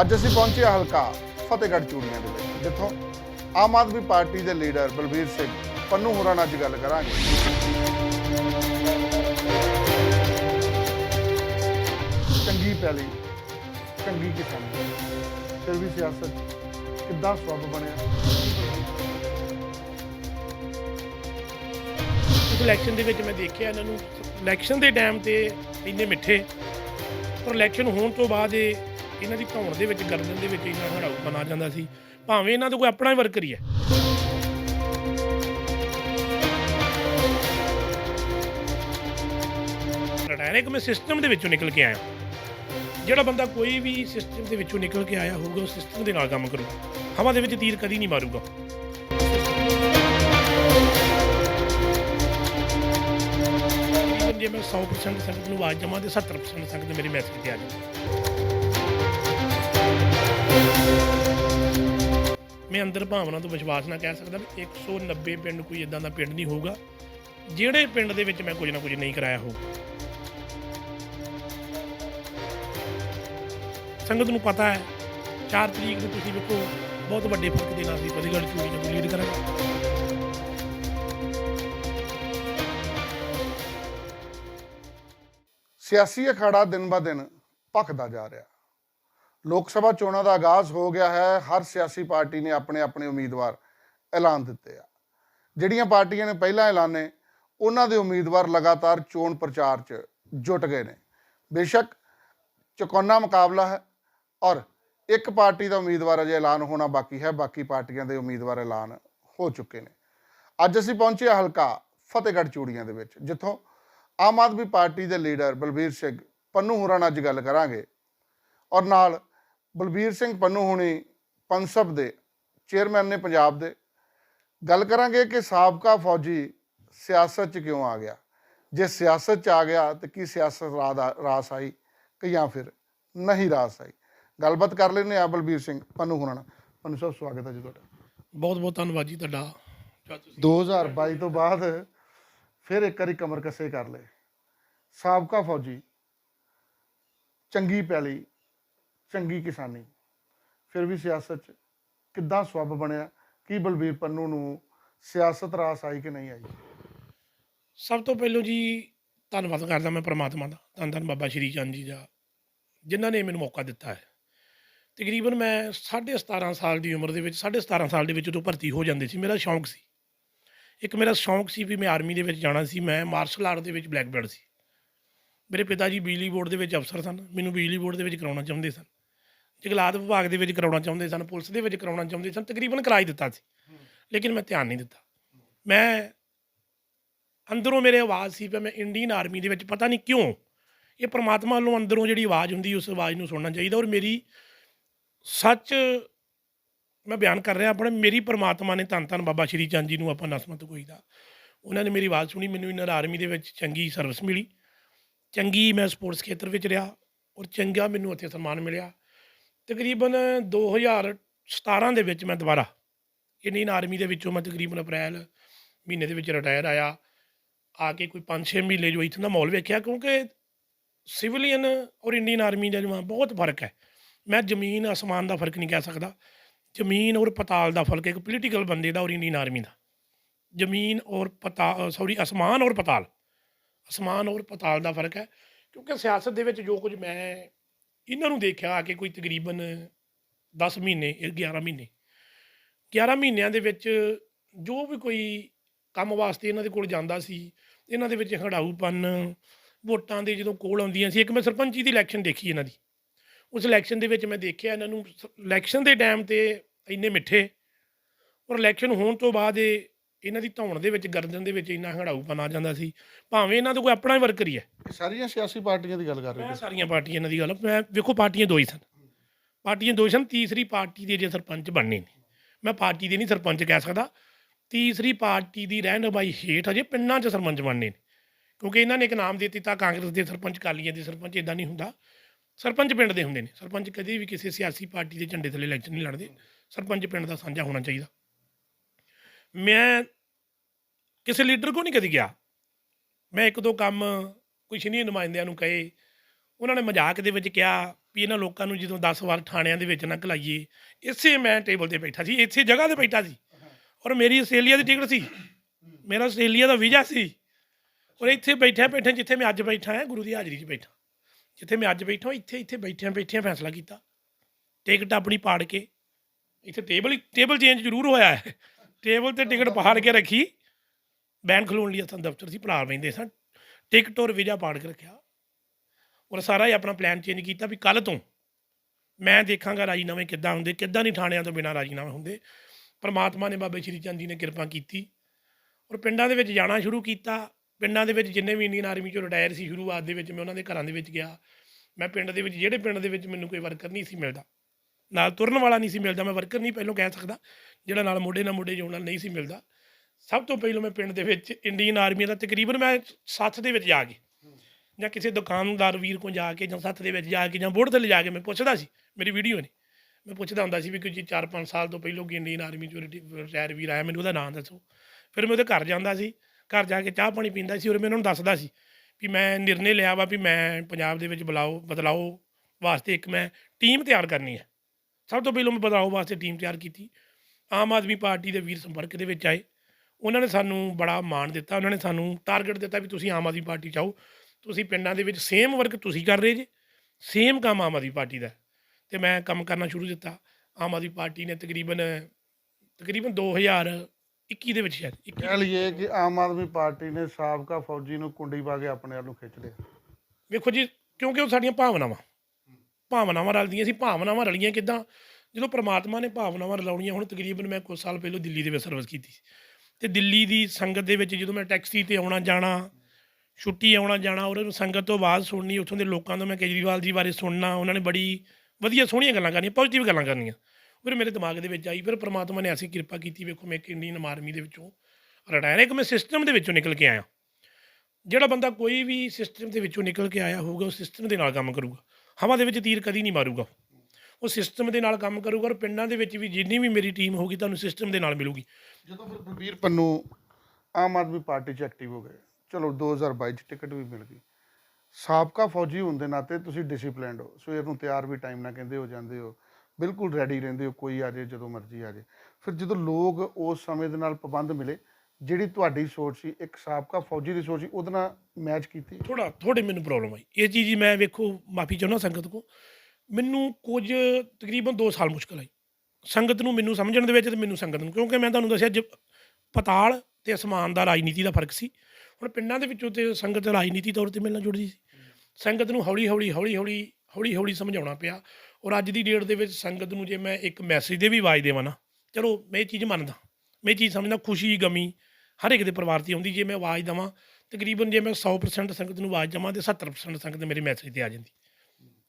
ਅੱਜ ਅਸੀਂ ਪਹੁੰਚੇ ਹਲਕਾ ਫਤਿਹਗੜ੍ਹ ਚੂੜੀਆਂ ਦੇ ਵਿੱਚ, ਜਿੱਥੋਂ ਆਮ ਆਦਮੀ ਪਾਰਟੀ ਦੇ ਲੀਡਰ ਬਲਬੀਰ ਸਿੰਘ ਪੰਨੂ ਹੋਰਾਂ ਨਾਲ ਅੱਜ ਗੱਲ ਕਰਾਂਗੇ। ਚੰਗੀ ਪੈਲੀ, ਚੰਗੀ ਕਿਸਾਨੀ। ਫਿਰ ਵੀ ਸਿਆਸਤ ਕਿੱਦਾਂ ਸਵੱਬ ਬਣਿਆ? ਇਸ ਇਲੈਕਸ਼ਨ ਦੇ ਵਿੱਚ ਮੈਂ ਦੇਖਿਆ ਇਹਨਾਂ ਨੂੰ ਇਲੈਕਸ਼ਨ ਦੇ ਟਾਈਮ ਤੇ ਇੰਨੇ ਮਿੱਠੇ, ਪਰ ਇਲੈਕਸ਼ਨ ਹੋਣ ਤੋਂ ਬਾਅਦ ਇਹ ਇਹਨਾਂ ਦੀ ਧੌਣ ਦੇ ਵਿੱਚ, ਗਰਦਨ ਦੇ ਵਿੱਚ ਇਹਨਾਂ ਹੜਾਊ ਬਣਾ ਜਾਂਦਾ ਸੀ। ਭਾਵੇਂ ਇਹਨਾਂ ਦਾ ਕੋਈ ਆਪਣਾ ਹੀ ਵਰਕਰ ਹੀ ਹੈ ਡਾਇਰੈਕਟ ਮੈਂ ਸਿਸਟਮ ਦੇ ਵਿੱਚੋਂ ਨਿਕਲ ਕੇ ਆਇਆ। ਜਿਹੜਾ ਬੰਦਾ ਕੋਈ ਵੀ ਸਿਸਟਮ ਦੇ ਵਿੱਚੋਂ ਨਿਕਲ ਕੇ ਆਇਆ ਹੋਊਗਾ, ਉਹ ਸਿਸਟਮ ਦੇ ਨਾਲ ਕੰਮ ਕਰੂਗਾ ਹਵਾ ਦੇ ਵਿੱਚ ਤੀਰ ਕਦੀ ਨਹੀਂ ਮਾਰੂਗਾ। ਜੇ ਮੈਂ 100% ਸੰਗਤ ਨੂੰ ਆਵਾਜ਼ ਜਮਾ ਤੇ 70% ਸੰਗਤ ਮੇਰੇ ਮੈਸੇਜ ਤੇ ਆ ਜਾਂਦੀ ਮੈਂ ਅੰਦਰ ਭਾਵਨਾ ਤੋਂ ਵਿਸ਼ਵਾਸ ਨਾਲ ਕਹਿ ਸਕਦਾ ਵੀ 190 ਪਿੰਡ ਕੋਈ ਇਦਾਂ ਦਾ ਪਿੰਡ ਨਹੀਂ ਹੋਊਗਾ, ਜਿਹੜੇ ਪਿੰਡ ਦੇ ਵਿੱਚ ਮੈਂ ਕੁਝ ਨਾ ਕੁਝ ਨਹੀਂ ਕਰਾਇਆ ਹੋਊਗਾ ਸੰਗਤ ਨੂੰ ਪਤਾ ਹੈ 4 ਤਰੀਕ ਨੂੰ ਤੁਸੀਂ ਵੇਖੋ, ਬਹੁਤ ਵੱਡੇ ਫ਼ਰਕ ਦੇ ਨਾਲ ਅਸੀਂ ਫਤਿਹਗੜ੍ਹ ਚੂੜੀਆਂ ਨੂੰ ਲੀਡ ਕਰਾਂਗੇ। ਸਿਆਸੀ ਅਖਾੜਾ ਦਿਨ ਬਾ ਦਿਨ ਭਖਦਾ ਜਾ ਰਿਹਾ। ਲੋਕ ਸਭਾ ਚੋਣਾਂ ਦਾ ਆਗਾਜ਼ ਹੋ ਗਿਆ ਹੈ, ਹਰ ਸਿਆਸੀ ਪਾਰਟੀ ਨੇ ਆਪਣੇ ਆਪਣੇ ਉਮੀਦਵਾਰ ਐਲਾਨ ਦਿੱਤੇ ਆ। ਜਿਹੜੀਆਂ ਪਾਰਟੀਆਂ ਨੇ ਪਹਿਲਾਂ ਐਲਾਨੇ, ਉਹਨਾਂ ਦੇ ਉਮੀਦਵਾਰ ਲਗਾਤਾਰ ਚੋਣ ਪ੍ਰਚਾਰ 'ਚ ਜੁਟ ਗਏ ਨੇ। ਬੇਸ਼ੱਕ ਚੁਕੰਨਾ ਮੁਕਾਬਲਾ ਹੈ ਔਰ ਇੱਕ ਪਾਰਟੀ ਦਾ ਉਮੀਦਵਾਰ ਅਜੇ ਐਲਾਨ ਹੋਣਾ ਬਾਕੀ ਹੈ, ਬਾਕੀ ਪਾਰਟੀਆਂ ਦੇ ਉਮੀਦਵਾਰ ਐਲਾਨ ਹੋ ਚੁੱਕੇ ਨੇ। ਅੱਜ ਅਸੀਂ ਪਹੁੰਚੇ ਹਾਂ ਹਲਕਾ ਫਤਿਹਗੜ੍ਹ ਚੂੜੀਆਂ ਦੇ ਵਿੱਚ, ਜਿੱਥੋਂ ਆਮ ਆਦਮੀ ਪਾਰਟੀ ਦੇ ਲੀਡਰ ਬਲਬੀਰ ਸਿੰਘ ਪੰਨੂ ਹੋਰਾਂ ਨਾਲ ਅੱਜ ਗੱਲ ਕਰਾਂਗੇ ਔਰ ਨਾਲ ਬਲਬੀਰ ਸਿੰਘ ਪੰਨੂ ਹੁਣੀ ਪੰਸਬ ਦੇ ਚੇਅਰਮੈਨ ਨੇ ਪੰਜਾਬ ਦੇ। ਗੱਲ ਕਰਾਂਗੇ ਕਿ ਸਾਬਕਾ ਫੌਜੀ ਸਿਆਸਤ 'ਚ ਕਿਉਂ ਆ ਗਿਆ? ਜੇ ਸਿਆਸਤ 'ਚ ਆ ਗਿਆ ਤੇ ਕੀ ਸਿਆਸਤ ਰਾਸ ਆਈ ਕਿ ਜਾਂ ਫਿਰ ਨਹੀਂ ਰਾਸ ਆਈ? ਗੱਲਬਾਤ ਕਰ ਲੈਂਦੇ ਆ ਬਲਬੀਰ ਸਿੰਘ ਪੰਨੂ ਨਾਲ। ਪੰਨੂ ਸਾਹਿਬ ਸਵਾਗਤ ਹੈ ਜੀ ਤੁਹਾਡਾ। ਬਹੁਤ ਬਹੁਤ ਧੰਨਵਾਦ ਜੀ ਤੁਹਾਡਾ। ਜੋ ਤੁਸੀਂ 2022 ਤੋਂ ਬਾਅਦ ਫਿਰ ਇੱਕ ਵਾਰੀ ਕਮਰ ਕੱਸੇ ਕਰ ਲਏ। ਸਾਬਕਾ ਫੌਜੀ ਚੰਗੀ ਪੈਲੀ ਚੰਗੀ ਕਿਸਾਨੀ। ਫਿਰ ਵੀ ਸਿਆਸਤ 'ਚ ਕਿੱਦਾਂ ਸਵੱਬ ਬਣਿਆ? ਕੀ ਬਲਬੀਰ ਪੰਨੂ ਨੂੰ ਸਿਆਸਤ ਰਾਸ ਆਈ ਕਿ ਨਹੀਂ ਆਈ? ਸਭ ਤੋਂ ਪਹਿਲਾਂ ਜੀ ਧੰਨਵਾਦ ਕਰਦਾ ਮੈਂ ਪ੍ਰਮਾਤਮਾ ਦਾ। ਧੰਨ ਧੰਨ ਬਾਬਾ ਸ਼੍ਰੀ ਚੰਦ ਜੀ ਦਾ, ਜਿਨ੍ਹਾਂ ਨੇ ਮੈਨੂੰ ਮੌਕਾ ਦਿੱਤਾ ਹੈ। ਤਕਰੀਬਨ ਮੈਂ 17.5 ਸਾਲ ਦੀ ਉਮਰ ਦੇ ਵਿੱਚ 17.5 ਸਾਲ ਦੇ ਵਿੱਚ ਜਦੋਂ ਭਰਤੀ ਹੋ ਜਾਂਦੇ ਸੀ। ਮੇਰਾ ਸ਼ੌਂਕ ਸੀ। ਇੱਕ ਮੇਰਾ ਸ਼ੌਂਕ ਸੀ ਵੀ ਮੈਂ ਆਰਮੀ ਦੇ ਵਿੱਚ ਜਾਣਾ ਸੀ। ਮੈਂ ਮਾਰਸ਼ਲ ਆਰਟ ਦੇ ਵਿੱਚ ਬਲੈਕ ਬੈਲਟ ਸੀ। ਮੇਰੇ ਪਿਤਾ ਜੀ ਬਿਜਲੀ ਬੋਰਡ ਦੇ ਵਿੱਚ ਅਫਸਰ ਸਨ। ਮੈਨੂੰ ਬਿਜਲੀ ਬੋਰਡ ਦੇ ਵਿੱਚ ਕਰਾਉਣਾ ਚਾਹੁੰਦੇ ਸਨ। ਜੰਗਲਾਤ ਵਿਭਾਗ ਦੇ ਵਿੱਚ ਕਰਾਉਣਾ ਚਾਹੁੰਦੇ ਸਨ, ਪੁਲਿਸ ਦੇ ਵਿੱਚ ਕਰਾਉਣਾ ਚਾਹੁੰਦੇ ਸਨ, ਤਕਰੀਬਨ ਕਰਾ ਹੀ ਦਿੱਤਾ ਸੀ। ਲੇਕਿਨ ਮੈਂ ਧਿਆਨ ਨਹੀਂ ਦਿੱਤਾ। ਮੈਂ ਅੰਦਰੋਂ ਮੇਰੇ ਆਵਾਜ਼ ਸੀ ਵੀ ਮੈਂ ਇੰਡੀਅਨ ਆਰਮੀ ਦੇ ਵਿੱਚ ਪਤਾ ਨਹੀਂ ਕਿਉਂ ਇਹ ਪ੍ਰਮਾਤਮਾ ਵੱਲੋਂ ਅੰਦਰੋਂ ਜਿਹੜੀ ਆਵਾਜ਼ ਹੁੰਦੀ, ਉਸ ਆਵਾਜ਼ ਨੂੰ ਸੁਣਨਾ ਚਾਹੀਦਾ ਔਰ ਮੇਰੀ ਸੱਚ ਮੈਂ ਬਿਆਨ ਕਰ ਰਿਹਾ ਆਪਣੇ, ਮੇਰੀ ਪ੍ਰਮਾਤਮਾ ਨੇ ਧੰਨ ਧੰਨ ਬਾਬਾ ਸ਼੍ਰੀ ਚੰਦ ਜੀ ਨੂੰ ਆਪਾਂ ਨਸਮਤ ਕੋਈ ਦਾ ਉਹਨਾਂ ਨੇ ਮੇਰੀ ਆਵਾਜ਼ ਸੁਣੀ, ਮੈਨੂੰ ਇਹਨਾਂ ਆਰਮੀ ਦੇ ਵਿੱਚ ਚੰਗੀ ਸਰਵਿਸ ਮਿਲੀ। ਚੰਗੀ ਮੈਂ ਸਪੋਰਟਸ ਖੇਤਰ ਵਿੱਚ ਰਿਹਾ ਔਰ ਚੰਗਾ ਮੈਨੂੰ ਉੱਥੇ ਸਨਮਾਨ ਮਿਲਿਆ। ਤਕਰੀਬਨ 2017 ਦੇ ਵਿੱਚ ਮੈਂ ਦੁਬਾਰਾ ਇੰਡੀਅਨ ਆਰਮੀ ਦੇ ਵਿੱਚੋਂ ਮੈਂ ਤਕਰੀਬਨ ਅਪ੍ਰੈਲ ਮਹੀਨੇ ਦੇ ਵਿੱਚ ਰਿਟਾਇਰ ਆਇਆ। ਆ ਕੇ ਕੋਈ 5-6 ਮਹੀਨੇ ਜੋ ਇੱਥੇ ਦਾ ਮਾਹੌਲ ਵੇਖਿਆ, ਕਿਉਂਕਿ ਸਿਵਲੀਅਨ ਔਰ ਇੰਡੀਅਨ ਆਰਮੀ ਦਾ ਜਿਵੇਂ ਬਹੁਤ ਫ਼ਰਕ ਹੈ। ਮੈਂ ਜ਼ਮੀਨ, ਅਸਮਾਨ ਦਾ ਫ਼ਰਕ ਨਹੀਂ ਕਹਿ ਸਕਦਾ। ਜ਼ਮੀਨ ਔਰ ਪਤਾਲ ਦਾ ਫ਼ਰਕ ਇੱਕ ਪੋਲੀਟੀਕਲ ਬੰਦੇ ਦਾ ਔਰ ਇੰਡੀਅਨ ਆਰਮੀ ਦਾ। ਜ਼ਮੀਨ ਔਰ ਪਤਾ ਸੌਰੀ ਅਸਮਾਨ ਔਰ ਪਤਾਲ। ਅਸਮਾਨ ਔਰ ਪਤਾਲ ਦਾ ਫ਼ਰਕ ਹੈ, ਕਿਉਂਕਿ ਸਿਆਸਤ ਦੇ ਵਿੱਚ ਜੋ ਕੁਝ ਮੈਂ ਇਹਨਾਂ ਨੂੰ ਦੇਖਿਆ ਆ ਕੇ ਕੋਈ ਤਕਰੀਬਨ 10 ਮਹੀਨੇ, ਇਹ 11 ਮਹੀਨੇ। 11 ਮਹੀਨਿਆਂ ਦੇ ਵਿੱਚ ਜੋ ਵੀ ਕੋਈ ਕੰਮ ਵਾਸਤੇ ਇਹਨਾਂ ਦੇ ਕੋਲ ਜਾਂਦਾ ਸੀ, ਇਹਨਾਂ ਦੇ ਵਿੱਚ ਹੜਾਊਪਨ, ਵੋਟਾਂ ਦੇ ਜਦੋਂ ਕੋਲ ਆਉਂਦੀਆਂ ਸੀ, ਇੱਕ ਮੈਂ ਸਰਪੰਚੀ ਦੀ ਇਲੈਕਸ਼ਨ ਦੇਖੀ ਇਹਨਾਂ ਦੀ। ਉਸ ਇਲੈਕਸ਼ਨ ਦੇ ਵਿੱਚ ਮੈਂ ਦੇਖਿਆ ਇਹਨਾਂ ਨੂੰ ਇਲੈਕਸ਼ਨ ਦੇ ਟਾਈਮ ਤੇ ਇੰਨੇ ਮਿੱਠੇ ਔਰ ਇਲੈਕਸ਼ਨ ਹੋਣ ਤੋਂ ਬਾਅਦ ਇਹ ਇਹਨਾਂ ਦੀ ਧੌਣ ਦੇ ਵਿੱਚ ਗਰਦਨ ਦੇ ਵਿੱਚ ਇੰਨਾ ਹੜਾਊਪਨ ਆ ਜਾਂਦਾ ਸੀ। ਭਾਵੇਂ ਇਹਨਾਂ ਦਾ ਕੋਈ ਆਪਣਾ ਹੀ ਵਰਕਰ ਹੀ ਹੈ ਇਹ ਸਾਰੀਆਂ ਸਿਆਸੀ ਪਾਰਟੀਆਂ ਦੀ ਗੱਲ ਕਰ ਰਹੇ ਮੈਂ ਹੋ ਸਾਰੀਆਂ ਪਾਰਟੀਆਂ ਇਹਨਾਂ ਦੀ ਗੱਲ ਮੈਂ ਵੇਖੋ ਪਾਰਟੀਆਂ ਦੋ ਹੀ ਸਨ। ਪਾਰਟੀਆਂ ਦੋ ਹੀ ਸਨ ਤੀਸਰੀ ਪਾਰਟੀ ਦੇ ਜੇ ਸਰਪੰਚ ਬਣਨੇ ਨੇ। ਮੈਂ ਪਾਰਟੀ ਦੇ ਨਹੀਂ ਸਰਪੰਚ ਕਹਿ ਸਕਦਾ। ਤੀਸਰੀ ਪਾਰਟੀ ਦੀ ਰਹਿਨੁਮਾਈ ਹੇਠ ਅਜੇ ਪਿੰਡਾਂ 'ਚ ਸਰਪੰਚ ਬਣਨੇ ਨੇ। ਕਿਉਂਕਿ ਇਹਨਾਂ ਨੇ ਇੱਕ ਨਾਮ ਦੇ ਦਿੱਤਾ ਕਾਂਗਰਸ ਦੇ ਸਰਪੰਚ ਕਾਲੀਆਂ ਦੇ ਸਰਪੰਚ ਇਦਾਂ ਨਹੀਂ ਹੁੰਦਾ। ਸਰਪੰਚ ਪਿੰਡ ਦੇ ਹੁੰਦੇ ਨੇ। ਸਰਪੰਚ ਕਦੇ ਵੀ ਕਿਸੇ ਸਿਆਸੀ ਪਾਰਟੀ ਦੇ ਝੰਡੇ ਥੱਲੇ ਇਲੈਕਸ਼ਨ ਨਹੀਂ ਲੜਦੇ। ਸਰਪੰਚ ਪਿੰਡ ਦਾ ਸਾਂਝਾ ਹੋਣਾ ਚਾਹੀਦਾ। ਮੈਂ ਕਿਸੇ ਲੀਡਰ ਕੋ ਨਹੀਂ ਕਦੀ ਗਿਆ। ਮੈਂ ਇੱਕ ਦੋ ਕੰਮ ਕੁਛ ਨਹੀਂ ਨੁਮਾਇੰਦਿਆਂ ਨੂੰ ਕਹੇ। ਉਹਨਾਂ ਨੇ ਮਜ਼ਾਕ ਦੇ ਵਿੱਚ ਕਿਹਾ ਵੀ ਇਹਨਾਂ ਲੋਕਾਂ ਨੂੰ ਜਦੋਂ 10 ਵਾਰ ਥਾਣਿਆਂ ਦੇ ਵਿੱਚ ਨਾ ਕਲਾਈਏ ਇਸੇ ਮੈਂ ਟੇਬਲ ਤੇ ਬੈਠਾ ਸੀ, ਇਸੇ ਜਗ੍ਹਾ ਤੇ ਬੈਠਾ ਸੀ। ਔਰ ਮੇਰੀ ਆਸਟ੍ਰੇਲੀਆ ਦੀ ਟਿਕਟ ਸੀ। ਮੇਰਾ ਆਸਟ੍ਰੇਲੀਆ ਦਾ ਵੀਜ਼ਾ ਸੀ। ਔਰ ਇੱਥੇ ਬੈਠਿਆ ਬੈਠੇ ਜਿੱਥੇ ਮੈਂ ਅੱਜ ਬੈਠਾ ਹਾਂ, ਗੁਰੂ ਦੀ ਹਾਜ਼ਰੀ 'ਚ ਬੈਠਾ। ਜਿੱਥੇ ਮੈਂ ਅੱਜ ਬੈਠਾ ਇੱਥੇ ਇੱਥੇ ਬੈਠਿਆਂ ਬੈਠਿਆਂ ਫੈਸਲਾ ਕੀਤਾ। ਟਿਕਟ ਆਪਣੀ ਪਾੜ ਕੇ ਇੱਥੇ ਟੇਬਲ ਟੇਬਲ ਚੇਂਜ ਜ਼ਰੂਰ ਹੋਇਆ ਹੈ। ਟੇਬਲ ਤੇ ਟਿਕਟ ਪਾੜ ਕੇ ਰੱਖੀ, ਬੈਂਕ ਖਲੋਣ ਲਈ ਅਸਾਂ ਦਫ਼ਤਰ ਸੀ, ਭਰਾ ਬੈਂਦੇ ਸਨ। ਟਿਕਟ ਔਰ ਵੀਜ਼ਾ ਪਾੜ ਕੇ ਰੱਖਿਆ। ਔਰ ਸਾਰਾ ਹੀ ਆਪਣਾ ਪਲਾਨ ਚੇਂਜ ਕੀਤਾ ਵੀ ਕੱਲ ਤੋਂ ਮੈਂ ਦੇਖਾਂਗਾ ਰਾਜੀਨਾਮੇ ਕਿੱਦਾਂ ਹੁੰਦੇ, ਕਿੱਦਾਂ ਨਹੀਂ ਥਾਣਿਆਂ ਤੋਂ ਬਿਨਾਂ ਰਾਜੀਨਾਮੇ ਹੁੰਦੇ। ਪਰਮਾਤਮਾ ਨੇ ਬਾਬੇ ਸ਼੍ਰੀ ਚੰਦ ਜੀ ਨੇ ਕਿਰਪਾ ਕੀਤੀ। ਔਰ ਪਿੰਡਾਂ ਦੇ ਵਿੱਚ ਜਾਣਾ ਸ਼ੁਰੂ ਕੀਤਾ। ਪਿੰਡਾਂ ਦੇ ਵਿੱਚ ਜਿੰਨੇ ਵੀ ਇੰਡੀਅਨ ਆਰਮੀ ਚੋਂ ਰਿਟਾਇਰ ਸੀ, ਸ਼ੁਰੂਆਤ ਦੇ ਵਿੱਚ ਮੈਂ ਉਹਨਾਂ ਦੇ ਘਰਾਂ ਦੇ ਵਿੱਚ ਗਿਆ। ਮੈਂ ਪਿੰਡ ਦੇ ਵਿੱਚ, ਜਿਹੜੇ ਪਿੰਡ ਦੇ ਵਿੱਚ ਮੈਨੂੰ ਕੋਈ ਵਰਕਰ ਨਹੀਂ ਸੀ ਮਿਲਦਾ। ਨਾਲ ਤੁਰਨ ਵਾਲਾ ਨਹੀਂ ਸੀ ਮਿਲਦਾ, ਮੈਂ ਵਰਕਰ ਨਹੀਂ ਪਹਿਲਾਂ ਕਹਿ ਸਕਦਾ, ਜਿਹੜਾ ਨਾਲ ਮੋਢੇ ਨਾਲ ਮੋਢੇ ਜੋੜਨ ਨਾਲ ਨਹੀਂ ਸੀ ਮਿਲਦਾ। ਸਭ ਤੋਂ ਪਹਿਲਾਂ ਮੈਂ ਪਿੰਡ ਦੇ ਵਿੱਚ ਇੰਡੀਅਨ ਆਰਮੀ ਦਾ ਤਕਰੀਬਨ ਮੈਂ ਸੱਥ ਦੇ ਵਿੱਚ ਜਾ ਕੇ ਜਾਂ ਕਿਸੇ ਦੁਕਾਨਦਾਰ ਵੀਰ ਕੋਲ ਜਾ ਕੇ ਜਾਂ ਸੱਥ ਦੇ ਵਿੱਚ ਜਾ ਕੇ ਜਾਂ ਬੋਰਡ ਤੇ ਲਿਜਾ ਕੇ ਮੈਂ ਪੁੱਛਦਾ ਸੀ, ਮੇਰੀ ਵੀਡੀਓ ਨੇ। ਮੈਂ ਪੁੱਛਦਾ ਹੁੰਦਾ ਸੀ ਵੀ ਕੋਈ ਜੀ 4-5 ਸਾਲ ਤੋਂ ਪਹਿਲਾਂ ਕਿ ਇੰਡੀਅਨ ਆਰਮੀ ਚੋਂ ਰਿਟਾਇਰ ਵੀਰ ਆਇਆ, ਮੈਨੂੰ ਉਹਦਾ ਨਾਮ ਦੱਸੋ। ਫਿਰ ਮੈਂ ਉਹਦੇ ਘਰ ਜਾਂਦਾ ਸੀ, ਘਰ ਜਾ ਕੇ ਚਾਹ ਪਾਣੀ ਪੀਂਦਾ ਸੀ, ਔਰ ਮੈਂ ਉਹਨਾਂ ਨੂੰ ਦੱਸਦਾ ਸੀ ਵੀ ਮੈਂ ਨਿਰਣੇ ਲਿਆ ਵਾ ਵੀ ਮੈਂ ਪੰਜਾਬ ਦੇ ਵਿੱਚ ਬੁਲਾਓ, ਬਦਲਾਓ ਵਾਸਤੇ ਇੱਕ ਮੈਂ ਟੀਮ ਤਿਆਰ ਕਰਨੀ ਹੈ। ਸਭ ਤੋਂ ਪਹਿਲਾਂ ਮੈਂ ਬਦਲਾਓ ਵਾਸਤੇ ਟੀਮ ਤਿਆਰ ਕੀਤੀ। ਆਮ ਆਦਮੀ ਪਾਰਟੀ ਦੇ ਵੀਰ ਸੰਪਰਕ ਦੇ ਵਿੱਚ ਆਏ। ਉਹਨਾਂ ਨੇ ਸਾਨੂੰ ਬੜਾ ਮਾਣ ਦਿੱਤਾ। ਉਹਨਾਂ ਨੇ ਸਾਨੂੰ ਟਾਰਗੇਟ ਦਿੱਤਾ ਵੀ ਤੁਸੀਂ ਆਮ ਆਦਮੀ ਪਾਰਟੀ 'ਚ ਆਓ। ਤੁਸੀਂ ਪਿੰਡਾਂ ਦੇ ਵਿੱਚ ਸੇਮ ਵਰਕ ਤੁਸੀਂ ਕਰ ਰਹੇ ਜੇ। ਸੇਮ ਕੰਮ ਆਮ ਆਦਮੀ ਪਾਰਟੀ ਦਾ। ਤੇ ਮੈਂ ਕੰਮ ਕਰਨਾ ਸ਼ੁਰੂ ਕੀਤਾ। ਆਮ ਆਦਮੀ ਪਾਰਟੀ ਨੇ ਤਕਰੀਬਨ ਤਕਰੀਬਨ 2021 ਦੇ ਵਿੱਚ ਸ਼ਾਇਦ 21 ਕਹਿ ਲਈਏ ਕਿ ਆਮ ਆਦਮੀ ਪਾਰਟੀ ਨੇ ਸਾਬਕਾ ਫੌਜੀ ਨੂੰ ਕੁੰਡੀ ਪਾ ਕੇ ਆਪਣੇ ਵੱਲ ਨੂੰ ਖਿੱਚ ਲਿਆ। ਵੇਖੋ ਜੀ ਕਿਉਂਕਿ ਉਹ ਸਾਡੀਆਂ ਭਾਵਨਾਵਾਂ। ਭਾਵਨਾਵਾਂ ਰਲਦੀਆਂ ਸੀ, ਭਾਵਨਾਵਾਂ ਰਲੀਆਂ ਕਿਦਾਂ? ਜਦੋਂ ਪ੍ਰਮਾਤਮਾ ਨੇ ਭਾਵਨਾਵਾਂ ਰਲਾਉਣੀਆਂ, ਹੁਣ ਤਕਰੀਬਨ ਮੈਂ ਕੁਝ ਸਾਲ ਪਹਿਲਾਂ ਦਿੱਲੀ ਦੇ ਵਿੱਚ ਸਰਵਿਸ ਕੀਤੀ ਸੀ। ਤੇ ਦਿੱਲੀ ਦੀ ਸੰਗਤ ਦੇ ਵਿੱਚ ਜਦੋਂ ਮੈਂ ਟੈਕਸੀ ਤੇ ਆਉਣਾ ਜਾਣਾ, ਛੁੱਟੀ ਆਉਣਾ ਜਾਣਾ ਔਰ ਸੰਗਤ ਤੋਂ ਆਵਾਜ਼ ਸੁਣਨੀ, ਉੱਥੋਂ ਦੇ ਲੋਕਾਂ ਤੋਂ ਮੈਂ ਕੇਜਰੀਵਾਲ ਜੀ ਬਾਰੇ ਸੁਣਨਾ, ਉਹਨਾਂ ਨੇ ਬੜੀ ਵਧੀਆ ਸੋਹਣੀਆਂ ਗੱਲਾਂ ਕਰਨੀਆਂ ਪੋਜ਼ਿਟਿਵ ਗੱਲਾਂ ਕਰਨੀਆਂ। ਫਿਰ ਮੇਰੇ ਦਿਮਾਗ ਦੇ ਵਿੱਚ ਆਈ, ਫਿਰ ਪ੍ਰਮਾਤਮਾ ਨੇ ਐਸੀ ਕਿਰਪਾ ਕੀਤੀ, ਵੇਖੋ ਮੈਂ ਇੱਕ ਇੰਡੀਅਨ ਆਰਮੀ ਦੇ ਵਿੱਚੋਂ ਰਿਟਾਇਰ ਇੱਕ ਮੈਂ ਸਿਸਟਮ ਦੇ ਵਿੱਚੋਂ ਨਿਕਲ ਕੇ ਆਇਆ। ਜਿਹੜਾ ਬੰਦਾ ਕੋਈ ਵੀ ਸਿਸਟਮ ਦੇ ਵਿੱਚੋਂ ਨਿਕਲ ਕੇ ਆਇਆ ਹੋਊਗਾ, ਉਹ ਸਿਸਟਮ ਦੇ ਨਾਲ ਕੰਮ ਕਰੂਗਾ। ਹਵਾ ਦੇ ਵਿੱਚ ਤੀਰ ਕਦੀ ਨਹੀਂ ਮਾਰੂਗਾ। ਉਹ ਸਿਸਟਮ ਦੇ ਨਾਲ ਕੰਮ ਕਰੂਗਾ ਔਰ ਪਿੰਡਾਂ ਦੇ ਵਿੱਚ ਵੀ ਜਿੰਨੀ ਵੀ ਮੇਰੀ ਟੀਮ ਹੋਗੀ ਤੁਹਾਨੂੰ ਸਿਸਟਮ ਦੇ ਨਾਲ ਮਿਲੂਗੀ। ਜਦੋਂ ਫਿਰ ਬਲਬੀਰ ਪੰਨੂ ਆਮ ਆਦਮੀ ਪਾਰਟੀ 'ਚ ਐਕਟਿਵ ਹੋ ਗਏ, ਚਲੋ 2022 'ਚ ਟਿਕਟ ਵੀ ਮਿਲ ਗਈ। ਸਾਬਕਾ ਫੌਜੀ ਹੋਣ ਦੇ ਨਾਤੇ ਤੁਸੀਂ ਡਿਸਪਲਿਨਡ ਹੋ, ਸਵੇਰ ਨੂੰ ਤਿਆਰ ਵੀ ਟਾਈਮ ਨਾਲ ਕਹਿੰਦੇ ਹੋ, ਜਾਂਦੇ ਹੋ, ਬਿਲਕੁਲ ਰੈਡੀ ਰਹਿੰਦੇ ਹੋ, ਕੋਈ ਆ ਜਾਏ, ਜਦੋਂ ਮਰਜ਼ੀ ਆ ਜਾਏ। ਫਿਰ ਜਦੋਂ ਲੋਕ ਉਸ ਸਮੇਂ ਦੇ ਨਾਲ ਪਾਬੰਦ ਮਿਲੇ ਜਿਹੜੀ ਤੁਹਾਡੀ ਸੋਚ ਸੀ, ਇੱਕ ਸਾਬਕਾ ਫੌਜੀ ਦੀ ਸੋਚ ਸੀ, ਉਹਦੇ ਨਾਲ ਮੈਚ ਕੀਤੀ? ਥੋੜਾ ਥੋੜੇ ਮੈਨੂੰ ਪ੍ਰੋਬਲਮ ਆਈ। ਇਹ ਚੀਜ਼ ਮੈਂ ਵੇਖੋ, ਮਾਫੀ ਚਾਹੁੰਦਾ ਸੰਗਤ ਕੋ। ਮੈਨੂੰ ਕੁਝ ਤਕਰੀਬਨ 2 ਸਾਲ ਮੁਸ਼ਕਲ ਆਈ। ਸੰਗਤ ਨੂੰ ਮੈਨੂੰ ਸਮਝਣ ਦੇ ਵਿੱਚ ਤੇ ਮੈਨੂੰ ਸੰਗਤ ਨੂੰ। ਕਿਉਂਕਿ ਮੈਂ ਤੁਹਾਨੂੰ ਦੱਸਿਆ, ਜ ਪਤਾਲ ਤੇ ਅਸਮਾਨ ਦਾ ਰਾਜਨੀਤੀ ਦਾ ਫ਼ਰਕ ਸੀ। ਹੁਣ ਪਿੰਡਾਂ ਦੇ ਵਿੱਚੋਂ ਤੇ ਸੰਗਤ ਰਾਜਨੀਤੀ ਤੌਰ ਤੇ ਮੇਰੇ ਨਾਲ ਜੁੜਦੀ ਸੀ। ਸੰਗਤ ਨੂੰ ਹੌਲੀ ਹੌਲੀ ਹੌਲੀ ਹੌਲੀ ਹੌਲੀ ਹੌਲੀ ਸਮਝਾਉਣਾ ਪਿਆ। ਔਰ ਅੱਜ ਦੀ ਡੇਟ ਦੇ ਵਿੱਚ ਸੰਗਤ ਨੂੰ ਜੇ ਮੈਂ ਇੱਕ ਮੈਸੇਜ ਦੇ ਵੀ ਆਵਾਜ਼ ਦੇਵਾਂ ਨਾ, ਚਲੋ ਮੈਂ ਇਹ ਚੀਜ਼ ਮੰਨਦਾ। ਮੈਂ ਇਹ ਚੀਜ਼ ਸਮਝਦਾ, ਖੁਸ਼ੀ, ਗਮੀ ਹਰ ਇੱਕ ਦੇ ਪਰਿਵਾਰ ਤੇ ਆਉਂਦੀ ਜੇ ਮੈਂ ਆਵਾਜ਼ ਦੇਵਾਂ ਤਕਰੀਬਨ ਜੇ ਮੈਂ 100% ਸੰਗਤ ਨੂੰ ਆਵਾਜ਼ ਦੇਵਾਂ ਤੇ 70% ਸੰਗਤ ਮੇਰੇ ਮੈਸੇਜ ਤੇ ਆ ਜਾਂਦੀ।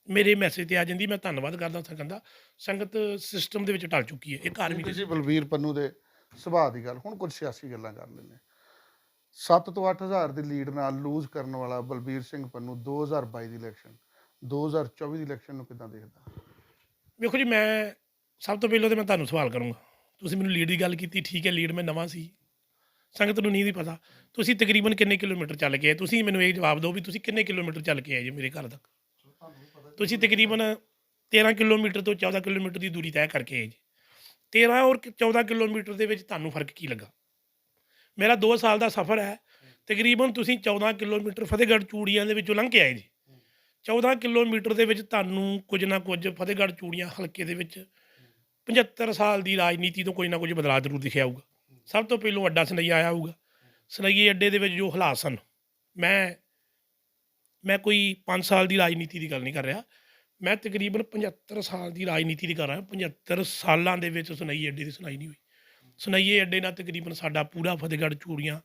ਮੇਰੇ ਮੈਸੇਜ ਤੇ ਆ ਜਾਂਦੀ ਮੈਂ ਧੰਨਵਾਦ ਕਰਦਾ ਸੰਗਤ ਦਾ। ਸੰਗਤ ਸਿਸਟਮ ਦੇ ਵਿੱਚ ਟਲ ਚੁੱਕੀ ਹੈ ਇੱਕ ਆਰਮੀ ਕਿਸੇ ਬਲਬੀਰ ਪੰਨੂ ਦੇ ਸੁਭਾਅ ਦੀ ਗੱਲ ਹੁਣ ਕੁਝ ਸਿਆਸੀ ਗੱਲਾਂ ਕਰ ਲੈਂਦੇ 7 ਤੋਂ 8000 ਦੀ ਲੀਡ ਨਾਲ ਲੂਜ਼ ਕਰਨ ਵਾਲਾ ਬਲਬੀਰ ਸਿੰਘ ਪੰਨੂ 2022 ਦੀ ਇਲੈਕਸ਼ਨ 2024 ਦੀ ਇਲੈਕਸ਼ਨ ਨੂੰ ਕਿਦਾਂ ਦੇਖਦਾ? ਵੇਖੋ ਜੀ ਮੈਂ ਸਭ ਤੋਂ ਪਹਿਲਾਂ ਤੇ ਮੈਂ ਤੁਹਾਨੂੰ ਸਵਾਲ ਕਰੂੰਗਾ। ਤੁਸੀਂ ਮੈਨੂੰ ਲੀਡ ਦੀ ਗੱਲ ਕੀਤੀ ਠੀਕ ਹੈ ਲੀਡ ਮੈਂ ਨਵਾਂ ਸੀ। ਸੰਗਤ ਨੂੰ ਨਹੀਂ ਦੀ ਪਤਾ। ਤੁਸੀਂ ਤਕਰੀਬਨ ਕਿੰਨੇ ਕਿਲੋਮੀਟਰ ਚੱਲ ਕੇ ਆਏ? ਤੁਸੀਂ ਮੈਨੂੰ ਇਹ ਜਵਾਬ ਦਿਓ ਵੀ ਤੁਸੀਂ ਕਿੰਨੇ ਕਿਲੋਮੀਟਰ ਚੱਲ ਕੇ ਆਏ ਜੀ ਮੇਰੇ ਘਰ ਤੱਕ? ਤੁਸੀਂ ਤਕਰੀਬਨ 13 ਕਿਲੋਮੀਟਰ ਤੋਂ 14 ਕਿਲੋਮੀਟਰ ਦੀ ਦੂਰੀ ਤੈਅ ਕਰਕੇ ਆਏ ਜੀ। 13 ਔਰ 14 ਕਿਲੋਮੀਟਰ ਦੇ ਵਿੱਚ ਤੁਹਾਨੂੰ ਫ਼ਰਕ ਕੀ ਲੱਗਾ? ਮੇਰਾ 2 ਸਾਲ ਦਾ ਸਫ਼ਰ ਹੈ। ਤਕਰੀਬਨ ਤੁਸੀਂ 14 ਕਿਲੋਮੀਟਰ ਫਤਿਹਗੜ੍ਹ ਚੂੜੀਆਂ ਦੇ ਵਿੱਚੋਂ ਲੰਘ ਕੇ ਆਏ ਜੀ। 14 ਕਿਲੋਮੀਟਰ ਦੇ ਵਿੱਚ ਤੁਹਾਨੂੰ ਕੁਝ ਨਾ ਕੁਝ ਫਤਿਹਗੜ੍ਹ ਚੂੜੀਆਂ ਹਲਕੇ ਦੇ ਵਿੱਚ 75 ਸਾਲ ਦੀ ਰਾਜਨੀਤੀ ਤੋਂ ਕੋਈ ਨਾ ਕੁਝ ਬਦਲਾਅ ਜ਼ਰੂਰ ਦਿਖਿਆ ਹੋਊਗਾ। ਸਭ ਤੋਂ ਪਹਿਲੋਂ ਅੱਡਾ ਸਨਈਆ ਆਇਆ ਹੋਊਗਾ। ਸਨਈਏ ਅੱਡੇ ਦੇ ਵਿੱਚ ਜੋ ਹਾਲਾਤ ਸਨ, ਮੈਂ ਮੈਂ ਕੋਈ 5 ਸਾਲ ਦੀ ਰਾਜਨੀਤੀ ਦੀ ਗੱਲ ਨਹੀਂ ਕਰ ਰਿਹਾ। ਮੈਂ ਤਕਰੀਬਨ 75 ਸਾਲ ਦੀ ਰਾਜਨੀਤੀ ਦੀ ਕਰ ਰਿਹਾ। 75 ਸਾਲਾਂ ਦੇ ਵਿੱਚ ਸੁਣਾਈ ਅੱਡੇ ਦੀ ਸੁਣਾਈ ਨਹੀਂ ਹੋਈ। ਸੁਣਾਈਏ ਅੱਡੇ ਨਾਲ ਤਕਰੀਬਨ ਸਾਡਾ ਪੂਰਾ ਫਤਿਹਗੜ੍ਹ, ਚੂੜੀਆਂ,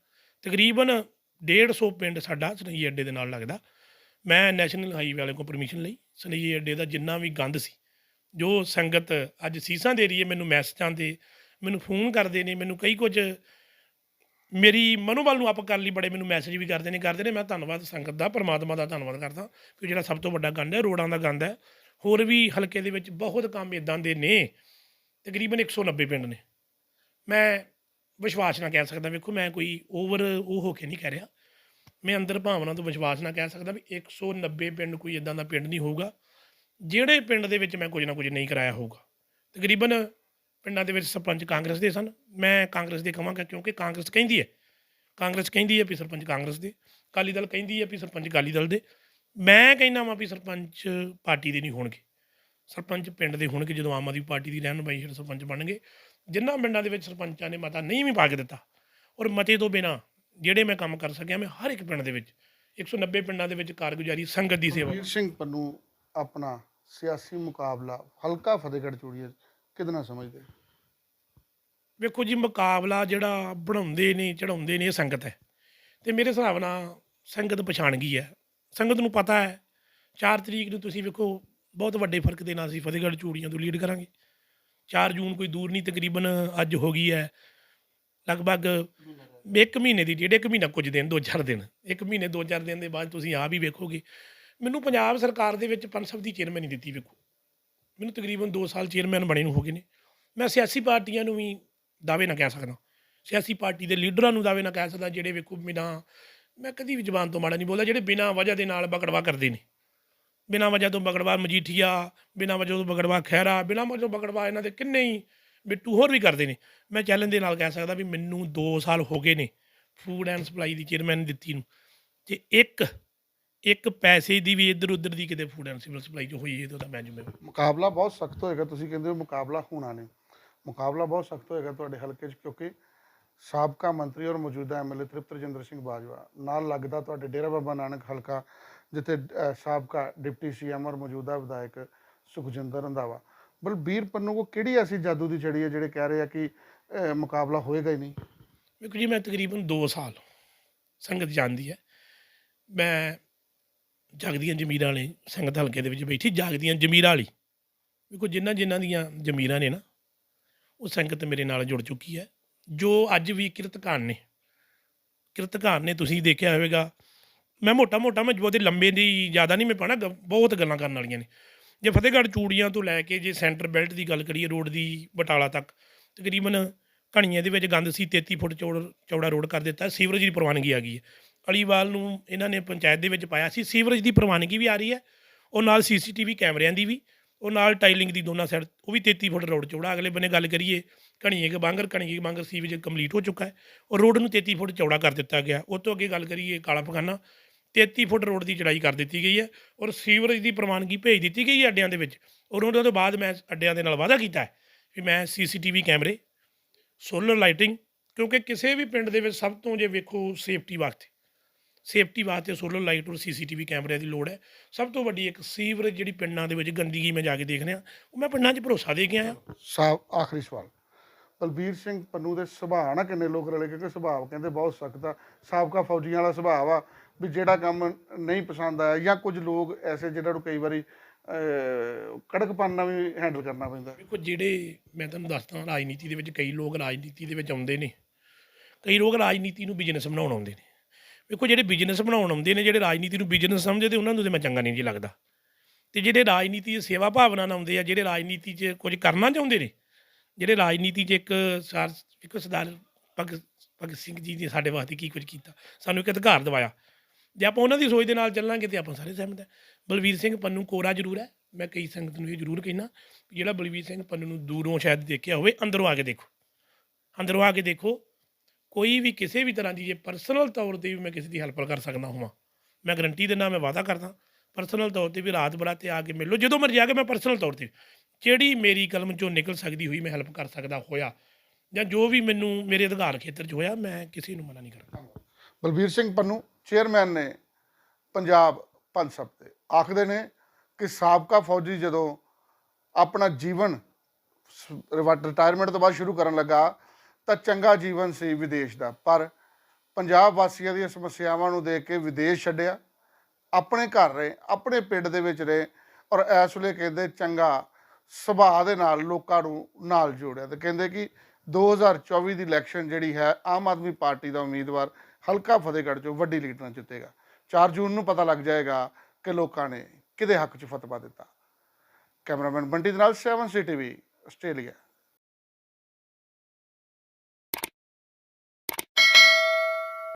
ਤਕਰੀਬਨ 150 ਪਿੰਡ ਸਾਡਾ ਸੁਣਾਈਏ ਅੱਡੇ ਦੇ ਨਾਲ ਲੱਗਦਾ। ਮੈਂ ਨੈਸ਼ਨਲ ਹਾਈਵੇ ਵਾਲੇ ਕੋਲ ਪਰਮਿਸ਼ਨ ਲਈ। ਸੁਣਾਈਏ ਅੱਡੇ ਦਾ ਜਿੰਨਾ ਵੀ ਗੰਦ ਸੀ, ਜੋ ਸੰਗਤ ਅੱਜ ਸੀਸਾਂ ਦੇ ਰਹੀ ਹੈ, ਮੈਨੂੰ ਮੈਸੇਜਾਂ ਤੇ ਮੈਨੂੰ ਫੋਨ ਕਰਦੇ ਨੇ, ਮੈਨੂੰ ਕਈ ਕੁਝ ਮੇਰੀ ਮਨੋਬਲ ਨੂੰ ਅਪ ਕਰਨ ਲਈ ਬੜੇ ਮੈਨੂੰ ਮੈਸੇਜ ਵੀ ਕਰਦੇ ਨੇ ਕਰਦੇ ਨੇ, ਮੈਂ ਧੰਨਵਾਦ ਸੰਗਤ ਦਾ, ਪਰਮਾਤਮਾ ਦਾ ਧੰਨਵਾਦ ਕਰਦਾ ਕਿ ਜਿਹੜਾ ਸਭ ਤੋਂ ਵੱਡਾ ਗੰਦ ਹੈ, ਰੋਡਾਂ ਦਾ ਗੰਦ ਹੈ, ਹੋਰ ਵੀ ਹਲਕੇ ਦੇ ਵਿੱਚ ਬਹੁਤ ਕੰਮ ਇਦਾਂ ਦੇ ਨੇ, ਤਕਰੀਬਨ 190 ਪਿੰਡ ਨੇ। ਮੈਂ ਵਿਸ਼ਵਾਸ ਨਾਲ ਕਹਿ ਸਕਦਾ, ਵੇਖੋ ਮੈਂ ਕੋਈ ਓਵਰ ਉਹ ਹੋ ਕੇ ਨਹੀਂ ਕਹਿ ਰਿਹਾ। ਮੈਂ ਅੰਦਰ ਭਾਵਨਾ ਤੋਂ ਵਿਸ਼ਵਾਸ ਨਾਲ ਕਹਿ ਸਕਦਾ ਵੀ 190 ਪਿੰਡ ਕੋਈ ਇਦਾਂ ਦਾ ਪਿੰਡ ਨਹੀਂ ਹੋਊਗਾ, ਜਿਹੜੇ ਪਿੰਡ ਦੇ ਵਿੱਚ ਮੈਂ ਕੁਝ ਨਾ ਕੁਝ ਨਹੀਂ ਕਰਾਇਆ ਹੋਊਗਾ। ਤਕਰੀਬਨ ਪਿੰਡਾਂ ਦੇ ਵਿੱਚ ਸਰਪੰਚ ਕਾਂਗਰਸ ਦੇ ਸਨ। ਮੈਂ ਕਾਂਗਰਸ ਦੇ ਕਹਾਂਗਾ ਕਿਉਂਕਿ ਕਾਂਗਰਸ ਕਹਿੰਦੀ ਹੈ। ਕਾਂਗਰਸ ਕਹਿੰਦੀ ਹੈ ਵੀ ਸਰਪੰਚ ਕਾਂਗਰਸ ਦੇ। ਅਕਾਲੀ ਦਲ ਕਹਿੰਦੀ ਹੈ ਵੀ ਸਰਪੰਚ ਅਕਾਲੀ ਦਲ ਦੇ। ਮੈਂ ਕਹਿੰਦਾ ਵਾਂ ਵੀ ਸਰਪੰਚ ਪਾਰਟੀ ਦੇ ਨਹੀਂ ਹੋਣਗੇ। ਸਰਪੰਚ ਪਿੰਡ ਦੇ ਹੋਣਗੇ ਜਦੋਂ ਆਮ ਆਦਮੀ ਪਾਰਟੀ ਦੀ ਰਹਿਨੁਮਾਈ ਹੇਠ ਸਰਪੰਚ ਬਣਨਗੇ। ਜਿਨ੍ਹਾਂ ਪਿੰਡਾਂ ਦੇ ਵਿੱਚ ਸਰਪੰਚਾਂ ਨੇ ਮਤਾ ਨਹੀਂ ਵੀ ਪਾ ਕੇ ਦਿੱਤਾ ਔਰ ਮਤੇ ਤੋਂ ਬਿਨਾ ਜਿਹੜੇ ਮੈਂ ਕੰਮ ਕਰ ਸਕਿਆ ਮੈਂ ਹਰ ਇੱਕ ਪਿੰਡ ਦੇ ਵਿੱਚ 190 ਪਿੰਡਾਂ ਦੇ ਵਿੱਚ ਕਾਰਗੁਜ਼ਾਰੀ ਸੰਗਤ ਦੀ ਸੇਵਾ। ਵੀਰ ਸਿੰਘ ਪੰਨੂ ਆਪਣਾ ਸਿਆਸੀ ਮੁਕਾਬਲਾ ਹਲਕਾ ਫਤਿਹਗੜ੍ਹ ਚੂੜੀਆ ਕਿਹਦੇ ਸਮਝਦੇ? ਵੇਖੋ ਜੀ, ਮੁਕਾਬਲਾ ਜਿਹੜਾ ਬਣਾਉਂਦੇ ਨੇ, ਚੜਾਉਂਦੇ ਨੇ ਇਹ ਸੰਗਤ ਹੈ। ਤੇ ਮੇਰੇ ਹਿਸਾਬ ਨਾਲ ਸੰਗਤ ਪਛਾਣ ਗਈ ਹੈ। ਸੰਗਤ ਨੂੰ ਪਤਾ ਹੈ 4 ਤਰੀਕ ਨੂੰ ਤੁਸੀਂ ਵੇਖੋ, ਬਹੁਤ ਵੱਡੇ ਫ਼ਰਕ ਦੇ ਨਾਲ ਅਸੀਂ ਫਤਿਹਗੜ੍ਹ ਚੂੜੀਆਂ ਤੋਂ ਲੀਡ ਕਰਾਂਗੇ। 4 ਜੂਨ ਕੋਈ ਦੂਰ ਨਹੀਂ, ਤਕਰੀਬਨ ਅੱਜ ਹੋ ਗਈ ਹੈ। ਲਗਭਗ ਇੱਕ ਮਹੀਨੇ ਦੀ, ਡੇਢ ਇੱਕ ਮਹੀਨਾ ਕੁਝ ਦਿਨ, ਦੋ ਚਾਰ ਦਿਨ। ਇੱਕ ਮਹੀਨੇ, ਦੋ ਚਾਰ ਦਿਨ ਦੇ ਬਾਅਦ ਤੁਸੀਂ ਆਪ ਹੀ ਵੇਖੋਗੇ। ਮੈਨੂੰ ਪੰਜਾਬ ਸਰਕਾਰ ਦੇ ਵਿੱਚ ਪੰਜ ਸਭ ਦੀ ਚੇਅਰਮੈਨ ਨਹੀਂ ਦਿੱਤੀ, ਵੇਖੋ। ਮੈਨੂੰ ਤਕਰੀਬਨ 2 ਸਾਲ ਚੇਅਰਮੈਨ ਬਣੇ ਨੂੰ ਹੋ ਗਏ ਨੇ। ਮੈਂ ਸਿਆਸੀ ਪਾਰਟੀਆਂ ਨੂੰ ਵੀ ਦਾਅਵੇ ਨਾ ਕਹਿ ਸਕਦਾ। ਸਿਆਸੀ ਪਾਰਟੀ ਦੇ ਲੀਡਰਾਂ ਨੂੰ ਦਾਅਵੇ ਨਾ ਕਹਿ ਸਕਦਾ, ਜਿਹੜੇ ਵੇਖੋ ਬਿਨਾਂ, ਮੈਂ ਕਦੀ ਵੀ ਜ਼ਬਾਨ ਤੋਂ ਮਾੜਾ ਨਹੀਂ ਬੋਲਦਾ, ਜਿਹੜੇ ਬਿਨਾਂ ਵਜ੍ਹਾ ਦੇ ਨਾਲ ਬਗੜਵਾ ਕਰਦੇ ਨੇ। ਬਿਨਾਂ ਵਜ੍ਹਾ ਤੋਂ ਬਗੜਵਾ ਮਜੀਠੀਆ, ਬਿਨਾਂ ਵਜ੍ਹਾ ਤੋਂ ਬਗੜਵਾ ਖਹਿਰਾ, ਬਿਨਾਂ ਵਜ੍ਹਾ ਤੋਂ ਬਗੜਵਾ ਇਹਨਾਂ ਦੇ ਕਿੰਨੇ ਹੀ ਬਿੱਟੂ ਹੋਰ ਵੀ ਕਰਦੇ ਨੇ। ਮੈਂ ਚੈਲੰਜ ਦੇ ਨਾਲ ਕਹਿ ਸਕਦਾ ਵੀ ਮੈਨੂੰ 2 ਸਾਲ ਹੋ ਗਏ ਨੇ ਫੂਡ ਐਂਡ ਸਪਲਾਈ ਦੀ ਚੇਅਰਮੈਨ ਦਿੱਤੀ ਨੂੰ। ਤੇ ਇੱਕ ਇੱਕ ਪੈਸੇ ਦੀ ਵੀ ਇੱਧਰ ਉੱਧਰ ਦੀ ਕਿਤੇ ਫੂਡ ਐਂਡ ਸਿਵਲ ਸਪਲਾਈ ਚ ਹੋਈ ਇਹ ਤਾਂ ਮੈਂ ਜ਼ਿੰਮੇਵਾਰ। ਮੁਕਾਬਲਾ ਬਹੁਤ ਸਖਤ ਹੋਏਗਾ, ਤੁਸੀਂ ਕਹਿੰਦੇ ਹੋ ਮੁਕਾਬਲਾ ਹੋਣਾ ਨਹੀਂ ਮੁਕਾਬਲਾ ਬਹੁਤ ਸਖਤ ਹੋਏਗਾ ਤੁਹਾਡੇ ਹਲਕੇ 'ਚ, ਕਿਉਂਕਿ ਸਾਬਕਾ ਮੰਤਰੀ ਔਰ ਮੌਜੂਦਾ ਐਮਐਲਏ ਤ੍ਰਿਪਤ ਰਜਿੰਦਰ ਸਿੰਘ ਬਾਜਵਾ ਨਾਲ ਲੱਗਦਾ ਤੁਹਾਡੇ ਡੇਰਾ ਬਾਬਾ ਨਾਨਕ ਹਲਕਾ, ਜਿੱਥੇ ਸਾਬਕਾ ਡਿਪਟੀ ਸੀਐਮ ਔਰ ਮੌਜੂਦਾ ਵਿਧਾਇਕ ਸੁਖਜਿੰਦਰ ਰੰਧਾਵਾ। ਬਲਬੀਰ ਪੰਨੂ ਕੋ ਕਿਹੜੀ ਐਸੀ ਜਾਦੂ ਦੀ ਛੜੀ ਹੈ ਜਿਹੜੇ ਕਹਿ ਰਹੇ ਆ ਕਿ ਮੁਕਾਬਲਾ ਹੋਏਗਾ ਹੀ ਨਹੀਂ? ਵੇਖੋ ਜੀ, ਮੈਂ ਤਕਰੀਬਨ 2 ਸਾਲ ਸੰਗਤ ਜਾਣਦੀ ਹੈ। ਮੈਂ ਜਗਦੀਆਂ ਜ਼ਮੀਰਾਂ ਵਾਲੇ ਸੰਗਤ ਹਲਕੇ ਦੇ ਵਿੱਚ ਬੈਠੀ, ਜਾਗਦੀਆਂ ਜ਼ਮੀਰਾਂ ਵਾਲੀ। ਵੇਖੋ ਜਿਨ੍ਹਾਂ ਜਿਨ੍ਹਾਂ ਦੀਆਂ ਜ਼ਮੀਰਾਂ ਨੇ ਨਾ ਉਹ ਸੰਗਤ ਮੇਰੇ ਨਾਲ ਜੁੜ ਚੁੱਕੀ ਹੈ, ਜੋ ਅੱਜ ਵੀ ਕਿਰਤਕਾਨ ਨੇ। ਕਿਰਤਕਾਨ ਨੇ, ਤੁਸੀਂ ਦੇਖਿਆ ਹੋਵੇਗਾ। ਮੈਂ ਮੋਟਾ ਮੋਟਾ ਮੈਂ ਬਹੁਤੇ ਲੰਬੇ ਦੀ, ਜ਼ਿਆਦਾ ਨਹੀਂ ਮੈਂ ਪਾਣਾ ਬਹੁਤ ਗੱਲਾਂ ਕਰਨ ਵਾਲੀਆਂ ਨੇ। ਜੇ ਫਤਿਹਗੜ੍ਹ ਚੂੜੀਆਂ ਤੋਂ ਲੈ ਕੇ ਜੇ ਸੈਂਟਰ ਬੈਲਟ ਦੀ ਗੱਲ ਕਰੀਏ, ਰੋਡ ਦੀ ਬਟਾਲਾ ਤੱਕ, ਤਕਰੀਬਨ ਘਣੀਆਂ ਦੇ ਵਿੱਚ ਗੰਦ ਸੀ 33 ਫੁੱਟ ਚੌੜ, ਚੌੜਾ ਰੋਡ ਕਰ ਦਿੱਤਾ, ਸੀਵਰੇਜ ਦੀ ਪ੍ਰਵਾਨਗੀ ਆ ਗਈ ਹੈ। ਅਲੀਵਾਲ ਨੂੰ ਇਹਨਾਂ ਨੇ ਪੰਚਾਇਤ ਦੇ ਵਿੱਚ ਪਾਇਆ ਸੀ, ਸੀਵਰੇਜ ਦੀ ਪ੍ਰਵਾਨਗੀ ਵੀ ਆ ਰਹੀ ਹੈ, ਉਹ ਨਾਲ ਸੀਸੀਟੀਵੀ ਕੈਮਰਿਆਂ ਦੀ ਵੀ ਉਹ ਨਾਲ ਟਾਈਲਿੰਗ ਦੀ ਦੋਨਾਂ ਸਾਈਡ, ਉਹ ਵੀ 33 ਫੁੱਟ ਰੋਡ ਚੌੜਾ ਅਗਲੇ ਬੰਨੇ ਗੱਲ ਕਰੀਏ ਘਣੀਏ ਕੇ ਬਾਂਗਰ ਘਣੀਏ ਕੇ ਬਾਂਗਰ ਸੀਵਰੇਜ ਕੰਪਲੀਟ ਹੋ ਚੁੱਕਾ ਹੈ। ਉਹ ਰੋਡ ਨੂੰ 33 ਫੁੱਟ ਚੌੜਾ ਕਰ ਦਿੱਤਾ ਗਿਆ। ਉਹ ਤੋਂ ਅੱਗੇ ਗੱਲ ਕਰੀਏ ਕਾਲਾ ਪਖਾਨਾ 33 ਫੁੱਟ ਰੋਡ ਦੀ ਚੜਾਈ ਕਰ ਦਿੱਤੀ ਗਈ ਹੈ ਔਰ ਸੀਵਰੇਜ ਦੀ ਪ੍ਰਵਾਨਗੀ ਭੇਜ ਦਿੱਤੀ ਗਈ ਹੈ ਅੱਡਿਆਂ ਦੇ ਵਿੱਚ। ਔਰ ਉਹਨਾਂ ਤੋਂ ਬਾਅਦ ਮੈਂ ਅੱਡਿਆਂ ਦੇ ਨਾਲ ਵਾਅਦਾ ਕੀਤਾ ਹੈ ਵੀ ਮੈਂ ਸੀਸੀਟੀਵੀ ਕੈਮਰੇ, ਸੋਲਰ ਲਾਈਟਿੰਗ, ਕਿਉਂਕਿ ਕਿਸੇ ਵੀ ਪਿੰਡ ਦੇ ਵਿੱਚ ਸਭ ਤੋਂ ਜੇ ਵੇਖੋ ਸੇਫਟੀ ਵਾਸਤੇ ਸੇਫਟੀ ਵਾਸਤੇ ਸੋਲਰ ਲਾਈਟ ਔਰ ਸੀਸੀਟੀਵੀ ਕੈਮਰਿਆਂ ਦੀ ਲੋੜ ਹੈ। ਸਭ ਤੋਂ ਵੱਡੀ ਇੱਕ ਸੀਵਰੇਜ ਜਿਹੜੀ ਪਿੰਡਾਂ ਦੇ ਵਿੱਚ ਗੰਦਗੀ ਮੈਂ ਜਾ ਕੇ ਦੇਖ ਰਿਹਾ। ਉਹ ਮੈਂ ਪਿੰਡਾਂ 'ਚ ਭਰੋਸਾ ਦੇ ਕੇ ਆਇਆ। ਸਾਬ ਆਖਰੀ ਸਵਾਲ। ਬਲਬੀਰ ਸਿੰਘ ਪੰਨੂ ਦੇ ਸੁਭਾਅ ਨਾਲ ਕਿੰਨੇ ਲੋਕ ਰਲੇ ਕਿਉਂਕਿ ਸੁਭਾਅ ਕਹਿੰਦੇ ਬਹੁਤ ਸਖਤ ਆ। ਸਾਬਕਾ ਫੌਜੀਆਂ ਵਾਲਾ ਸੁਭਾਅ ਆ ਵੀ ਜਿਹੜਾ ਕੰਮ ਨਹੀਂ ਪਸੰਦ ਆਇਆ ਜਾਂ ਕੁਝ ਲੋਕ ਐਸੇ ਜਿਹਨਾਂ ਨੂੰ ਕਈ ਵਾਰੀ ਕੜਕਪਨ ਨਾਲ ਵੀ ਹੈਂਡਲ ਕਰਨਾ ਪੈਂਦਾ। ਵੇਖੋ ਜਿਹੜੇ ਮੈਂ ਤੁਹਾਨੂੰ ਦੱਸਦਾ ਰਾਜਨੀਤੀ ਦੇ ਵਿੱਚ ਕਈ ਲੋਕ ਰਾਜਨੀਤੀ ਦੇ ਵਿੱਚ ਆਉਂਦੇ ਨੇ। ਕਈ ਲੋਕ ਰਾਜਨੀਤੀ ਨੂੰ ਬਿਜ਼ਨਸ ਬਣਾਉਣ ਆਉਂਦੇ ਨੇ। ਵੇਖੋ ਜਿਹੜੇ ਬਿਜ਼ਨਸ ਬਣਾਉਣ ਆਉਂਦੇ ਨੇ, ਜਿਹੜੇ ਰਾਜਨੀਤੀ ਨੂੰ ਬਿਜ਼ਨਸ ਸਮਝਦੇ, ਉਹਨਾਂ ਨੂੰ ਤੇ ਮੈਂ ਚੰਗਾ ਨਹੀਂ ਜੀ ਲੱਗਦਾ। ਤੇ ਜਿਹੜੇ ਰਾਜਨੀਤੀ ਦੀ ਸੇਵਾ ਭਾਵਨਾ ਨਾਲ ਆਉਂਦੇ ਆ, ਜਿਹੜੇ ਰਾਜਨੀਤੀ 'ਚ ਕੁਝ ਕਰਨਾ ਚਾਹੁੰਦੇ ਨੇ, ਜਿਹੜੇ ਰਾਜਨੀਤੀ 'ਚ ਇੱਕ ਸਰ, ਇੱਕ ਸਰਦਾਰ ਭਗਤ ਭਗਤ ਸਿੰਘ ਜੀ ਨੇ ਸਾਡੇ ਵਾਸਤੇ ਕੀ ਕੁਝ ਕੀਤਾ, ਸਾਨੂੰ ਇੱਕ ਅਧਿਕਾਰ ਦਿਵਾਇਆ। ਜੇ ਆਪਾਂ ਉਹਨਾਂ ਦੀ ਸੋਚ ਦੇ ਨਾਲ ਚੱਲਾਂਗੇ ਤੇ ਆਪਾਂ ਸਾਰੇ ਸਹਿਮਤ ਹਾਂ। ਬਲਵੀਰ ਸਿੰਘ ਪੰਨੂ ਕੋਰਾ ਜ਼ਰੂਰ ਹੈ, ਮੈਂ ਕਈ ਸੰਗਤ ਨੂੰ ਇਹ ਜ਼ਰੂਰ ਕਹਿਣਾ ਜਿਹੜਾ ਬਲਵੀਰ ਸਿੰਘ ਪੰਨੂ ਨੂੰ ਦੂਰੋਂ ਸ਼ਾਇਦ ਦੇਖਿਆ ਹੋਵੇ, ਅੰਦਰੋਂ ਆ ਕੇ ਦੇਖੋ। ਅੰਦਰੋਂ ਆ ਕੇ ਦੇਖੋ ਕੋਈ ਵੀ ਕਿਸੇ ਵੀ ਤਰ੍ਹਾਂ ਦੀ ਜੇ ਪਰਸਨਲ ਤੌਰ ਤੇ ਵੀ ਮੈਂ ਕਿਸੇ ਦੀ ਹੈਲਪ ਕਰ ਸਕਦਾ ਹਾਂ ਮੈਂ ਗਰੰਟੀ ਦੇ ਨਾਲ ਮੈਂ ਵਾਅਦਾ ਕਰਦਾ। ਪਰਸਨਲ ਤੌਰ ਤੇ ਵੀ ਰਾਤ ਬਰਾਤੇ ਆ ਕੇ ਮਿਲ ਲਓ, ਜਦੋਂ ਮਰਜ਼ੀ ਆ ਕੇ ਮੈਂ ਪਰਸਨਲ ਤੌਰ ਤੇ ਜਿਹੜੀ ਮੇਰੀ ਕਲਮ ਚੋਂ ਨਿਕਲ ਸਕਦੀ ਹੋਈ ਮੈਂ ਹੈਲਪ ਕਰ ਸਕਦਾ ਹੋਇਆ ਜਾਂ ਜੋ ਵੀ ਮੈਨੂੰ ਮੇਰੇ ਅਧਿਕਾਰ ਖੇਤਰ 'ਚ ਹੋਇਆ, ਮੈਂ ਕਿਸੇ ਨੂੰ ਮਨਾ ਨਹੀਂ ਕਰਦਾ। ਬਲਬੀਰ ਸਿੰਘ ਪੰਨੂ ਚੇਅਰਮੈਨ ਨੇ ਪੰਜਾਬ ਪੰਜ ਸਭ 'ਤੇ ਆਖਦੇ ਨੇ ਕਿ ਸਾਬਕਾ ਫੌਜੀ ਜਦੋਂ ਆਪਣਾ ਜੀਵਨ ਰਿਟਾਇਰਮੈਂਟ ਤੋਂ ਬਾਅਦ ਸ਼ੁਰੂ ਕਰਨ ਲੱਗਾ ਤਾਂ ਚੰਗਾ ਜੀਵਨ ਸੀ ਵਿਦੇਸ਼ ਦਾ। ਪਰ ਪੰਜਾਬ ਵਾਸੀਆਂ ਦੀਆਂ ਸਮੱਸਿਆਵਾਂ ਨੂੰ ਦੇਖ ਕੇ ਵਿਦੇਸ਼ ਛੱਡਿਆ, ਆਪਣੇ ਘਰ ਰਹੇ, ਆਪਣੇ ਪਿੰਡ ਦੇ ਵਿੱਚ ਰਹੇ ਔਰ ਇਸ ਵੇਲੇ ਕਹਿੰਦੇ ਚੰਗਾ ਸੁਭਾਅ ਦੇ ਨਾਲ ਲੋਕਾਂ ਨੂੰ ਨਾਲ ਜੋੜਿਆ। ਤੇ ਕਹਿੰਦੇ ਕਿ 2024 ਦੀ ਇਲੈਕਸ਼ਨ ਜਿਹੜੀ ਹੈ, ਆਮ ਆਦਮੀ ਪਾਰਟੀ ਦਾ ਉਮੀਦਵਾਰ ਹਲਕਾ ਫਤਿਹਗੜ੍ਹ ਚੋਂ ਵੱਡੀ ਲੀਡ ਨਾਲ ਜਿੱਤੇਗਾ। 4 ਜੂਨ ਨੂੰ ਪਤਾ ਲੱਗ ਜਾਏਗਾ ਕਿ ਲੋਕਾਂ ਨੇ ਕਿਹਦੇ ਹੱਕ 'ਚ ਫਤਵਾ ਦਿੱਤਾ। ਕੈਮਰਾਮੈਨ ਬੰਟੀ ਦੇ ਨਾਲ 7 ਸੀ ਟੀਵੀ ਆਸਟ੍ਰੇਲੀਆ।